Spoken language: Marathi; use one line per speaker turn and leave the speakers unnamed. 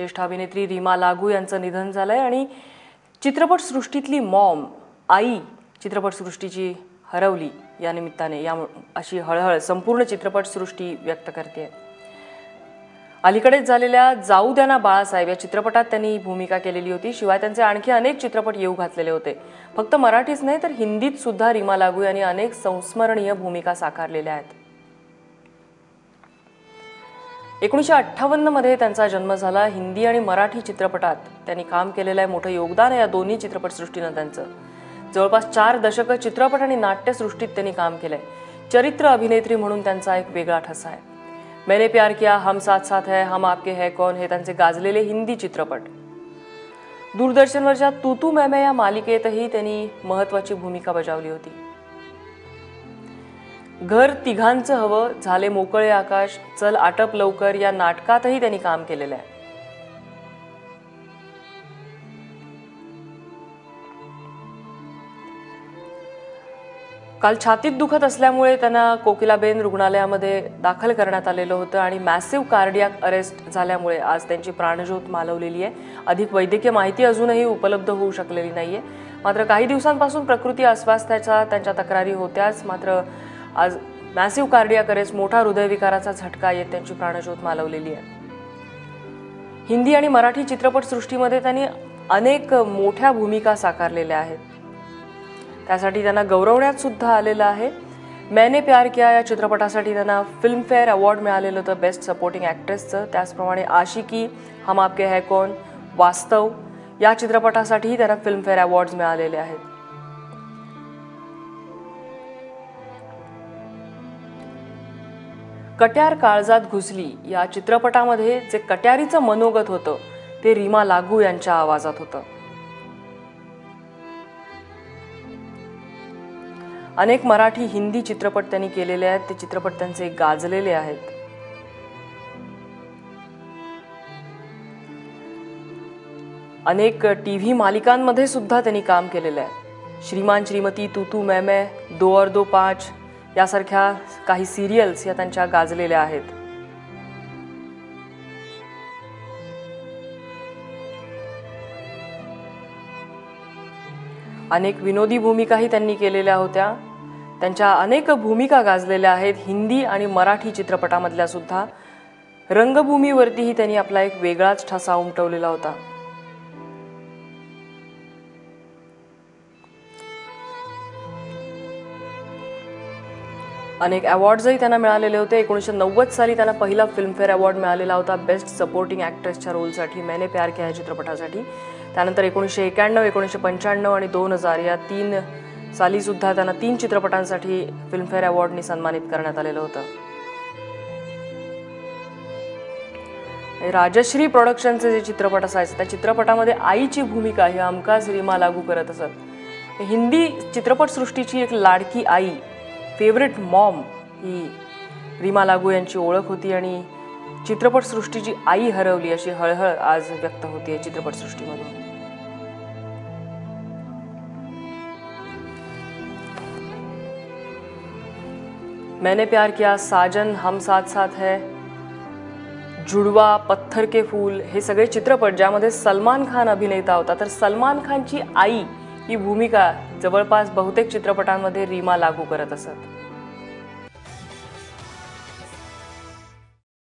ज्येष्ठ अभिनेत्री रीमा लागू यांचं निधन झालंय आणि चित्रपटसृष्टीतली मॉम आई चित्रपटसृष्टीची हरवली या निमित्ताने. या अशी हळहळ संपूर्ण चित्रपटसृष्टी व्यक्त करते अलीकडेच झालेल्या जाऊ द्या ना बाळासाहेब या चित्रपटात त्यांनी भूमिका केलेली होती. शिवाय त्यांचे आणखी अनेक चित्रपट येऊ घातलेले होते. फक्त मराठीच नाही तर हिंदीत सुद्धा रीमा लागू यांनी अनेक संस्मरणीय भूमिका साकारलेल्या आहेत. एकोणीसशे अठ्ठावन्नमध्ये त्यांचा जन्म झाला हिंदी आणि मराठी चित्रपटात. त्यांनी काम केलेलं आहे मोठं योगदान आहे या दोन्ही चित्रपटसृष्टीनं त्यांचं. जवळपास चार दशकं चित्रपट आणि नाट्यसृष्टीत त्यांनी काम केलंय. चरित्र अभिनेत्री म्हणून त्यांचा एक वेगळा ठसा आहे. मैंने प्यार किया हम साथ साथ है हम आपके है कौन हे? त्यांचे गाजलेले हिंदी चित्रपट. दूरदर्शनवरच्या तू तू मैं या मालिकेतही त्यांनी महत्वाची भूमिका बजावली होती. घर तिघांचं हवं झाले मोकळे आकाश चल आटप लवकर या नाटकातही त्यांनी काम केलेलं आहे. काल छातीत दुखत असल्यामुळे त्यांना कोकिलाबेन रुग्णालयामध्ये दाखल करण्यात आलेलं होतं आणि मॅसिव्ह कार्डियाक अरेस्ट झाल्यामुळे आज त्यांची प्राणज्योत मालवलेली आहे. अधिक वैद्यकीय माहिती अजूनही उपलब्ध होऊ शकलेली नाही आहे मात्र काही दिवसांपासून प्रकृती अस्वास्थ्याच्या त्यांच्या तक्रारी होत्याच. मात्र आज मॅसिव्ह कार्डियाक अरेस्ट मोठा हृदयविकाराचा झटका येत त्यांची प्राणज्योत मालवलेली आहे. हिंदी आणि मराठी चित्रपटसृष्टीमध्ये त्यांनी अनेक मोठ्या भूमिका साकारलेल्या आहेत. त्यासाठी त्यांना गौरवण्यात सुद्धा आलेलं आहे. मैंने प्यार किया या चित्रपटासाठी त्यांना फिल्मफेअर अवॉर्ड मिळालेलं होतं बेस्ट सपोर्टिंग ॲक्ट्रेसचं. त्याचप्रमाणे आशिकी हम आपके है कौन? वास्तव. या चित्रपटासाठीही त्यांना फिल्मफेअर अवॉर्ड्स मिळालेले आहेत. कट्यार काळजात घुसली. या चित्रपटामध्ये जे कट्यारीचं मनोगत होतं ते रीमा लागू यांच्या आवाजात होतं. अनेक मराठी हिंदी चित्रपट त्यांनी केलेले आहेत. ते चित्रपट त्यांचे गाजलेले आहेत. अनेक टी व्ही मालिकांमध्ये सुद्धा त्यांनी काम केलेलं आहे. श्रीमान श्रीमती तू तू मै मै दो और दो पाच यासारख्या काही सिरियल्स या त्यांच्या गाजलेल्या आहेत. अनेक विनोदी भूमिकाही त्यांनी केलेल्या होत्या. त्यांच्या अनेक भूमिका गाजलेल्या आहेत. हिंदी आणि मराठी चित्रपटामधल्या सुद्धा. रंगभूमीवरतीही त्यांनी आपला एक वेगळाच ठसा उमटवलेला होता. अनेक अवॉर्ड्सही त्यांना मिळालेले होते. एकोणीसशे नव्वद साली त्यांना पहिला फिल्मफेअर अवॉर्ड मिळालेला होता. बेस्ट सपोर्टिंग ॲक्ट्रेसच्या रोलसाठी मैंने प्यार किया या चित्रपटासाठी. त्यानंतर एकोणीसशे एक्याण्णव एकोणीसशे पंच्याण्णव आणि दोन हजार या तीन सालीसुद्धा त्यांना तीन चित्रपटांसाठी फिल्मफेअर अवॉर्डनी सन्मानित करण्यात आलेलं होतं. राजश्री प्रोडक्शनचे जे चित्रपट असायचे त्या चित्रपटामध्ये आईची भूमिका ही हमखास रीमा लागू करत असत. हिंदी चित्रपटसृष्टीची एक लाडकी आई फेवरेट मॉम ही रीमा लागू यांची ओळख होती आणि चित्रपटसृष्टीची आई हरवली अशी हळहळ आज व्यक्त होते चित्रपटसृष्टीमधून मैंने प्यार किया साजन हम साथ साथ है जुडवा पत्थर के फूल हे सगळे चित्रपट ज्यामध्ये सलमान खान अभिनेता होता तर सलमान खानची आई ही भूमिका जवळपास बहुतेक चित्रपटांमध्ये रीमा लागू करत असत.